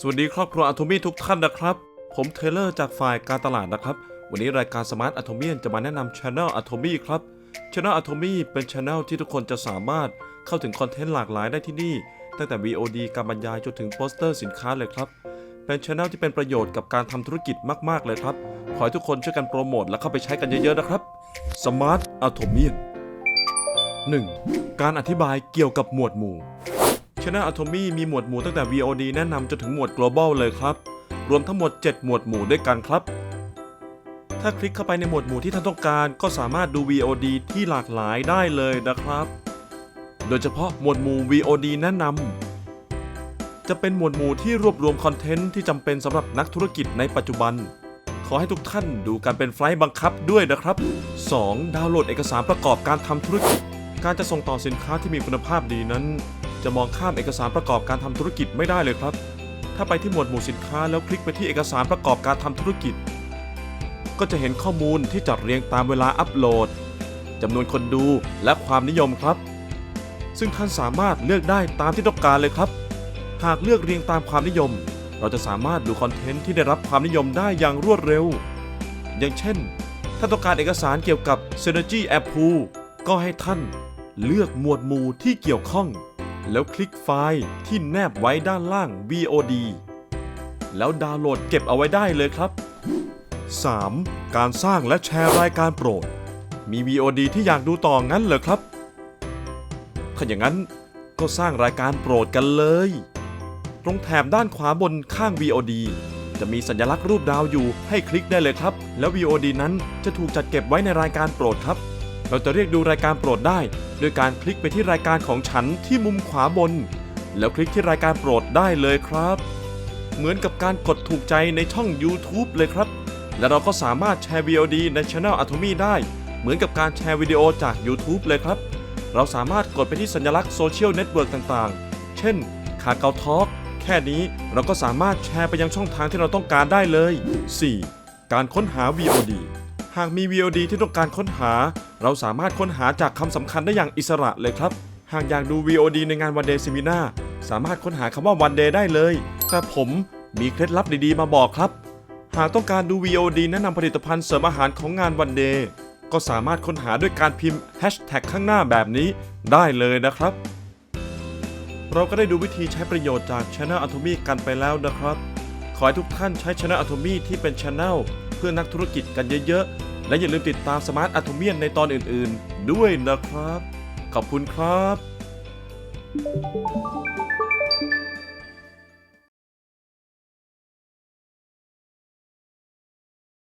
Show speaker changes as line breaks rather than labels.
สวัสดีครอบครัวอะโทมี่ทุกท่านนะครับ ผมเทเลอร์จากฝ่ายการตลาดนะครับ วันนี้รายการสมาร์ทอะโทมี่จะมาแนะนำช anel อะโทมี่ครับช anel อะโทมี่เป็นช anel ที่ทุกคนจะสามารถเข้าถึงคอนเทนต์หลากหลายได้ที่นี่ ตั้งแต่ VOD การบรรยายจนถึงโปสเตอร์สินค้าเลยครับ เป็นช anel ที่เป็นประโยชน์กับการทำธุรกิจมาก ๆ เลยครับ ขอให้ทุกคนช่วยกันโปรโมทและเข้าไปใช้กันเยอะๆนะครับ Smart a t o m i a n 1. การอธิบายเกี่ยวกับหมวดหมู่ Channel Atomy มีหมวดหมู่ตั้งแต่ VOD แนะนำจนถึงหมวด global เลยครับ รวมทั้งหมด 7 หมวดหมู่ด้วยกันครับ ถ้าคลิกเข้าไปในหมวดหมู่ที่ท่านต้องการ ก็สามารถดู VOD ที่หลากหลายได้เลยนะครับ โดยเฉพาะหมวดหมู่ VOD แนะนำจะเป็นหมวดหมู่ที่รวบรวมคอนเทนต์ที่จำเป็นสำหรับนักธุรกิจในปัจจุบัน ขอให้ทุกท่านดูการเป็นไฟล์บังคับด้วยนะครับ 2. ดาวน์โหลดเอกสารประกอบการทำธุรกิจ การจะส่งต่อสินค้าที่มีคุณภาพดีนั้น จะมองข้ามเอกสารประกอบการทำธุรกิจไม่ได้เลยครับ ถ้าไปที่หมวดหมู่สินค้าแล้วคลิกไปที่เอกสารประกอบการทำธุรกิจ ก็จะเห็นข้อมูลที่จัดเรียงตามเวลาอัปโหลดจำนวนคนดูและความนิยมครับ ซึ่งท่านสามารถเลือกได้ตามที่ต้องการเลยครับ หากเลือกเรียงตามความนิยม เราจะสามารถดูคอนเทนต์ที่ได้รับความนิยมได้อย่างรวดเร็ว อย่างเช่น ถ้าต้องการเอกสารเกี่ยวกับ Synergy App Pool ก็ให้ท่านเลือกหมวดหมู่ที่เกี่ยวข้อง แล้วคลิกไฟล์ที่แนบไว้ด้านล่าง VOD แล้วดาวน์โหลดเก็บเอาไว้ได้เลยครับ 3. การสร้างและแชร์รายการโปรด มี VOD ที่อยากดูต่องั้นเหรอครับ ถ้าอย่างนั้นก็สร้างรายการโปรดกันเลย ตรงแถบด้านขวาบนข้าง VOD จะมีสัญลักษณ์รูปดาวอยู่ให้คลิกได้เลยครับ แล้ว VOD นั้นจะถูกจัดเก็บไว้ในรายการโปรดครับ เราจะเรียกดูรายการโปรดได้ ด้วยการคลิกไปที่รายการของฉันที่มุมขวาบน แล้วคลิกที่รายการโปรดได้เลยครับ เหมือนกับการกดถูกใจในช่อง YouTube เลยครับ และเราก็สามารถแชร์ VOD ใน Channel Atomy ได้ เหมือนกับการแชร์วิดีโอจาก YouTube เลยครับ เราสามารถกดไปที่สัญลักษณ์โซเชียลเน็ตเวิร์กต่างๆ เช่นขาเกาทอล์กแค่นี้เราก็สามารถแชร์ไปยังช่องทางที่เราต้องการได้เลย 4. การค้นหา VOD หากมี VOD ที่ต้องการค้นหา เราสามารถค้นหาจากคำสำคัญได้อย่างอิสระเลยครับ หากอยากดู VOD ในงานวันเดย์ e ินาสามารถค้นหาคำว่าวันเดย์ได้เลย แต่ผมมีเคล็ดลับดีๆ มาบอกครับ หากต้องการดู VOD แนะนำผลิตภัณฑ์เสริมอาหารของงานวันเดย์ก็สามารถค้นหาด้วยการพิมพ์แฮชแท็กข้างหน้าแบบนี้ได้เลยนะครับ เราก็ได้ดูวิธีใช้ประโยชน์จาก Channel Atomy กันไปแล้วนะครับ ขอให้ทุกท่านใช้ Channel Atomy ที่เป็น Channel เพื่อนักธุรกิจกันเยอะๆ และอย่าลืมติดตาม Smart Atomian ในตอนอื่นๆ ด้วยนะครับ ขอบคุณครับ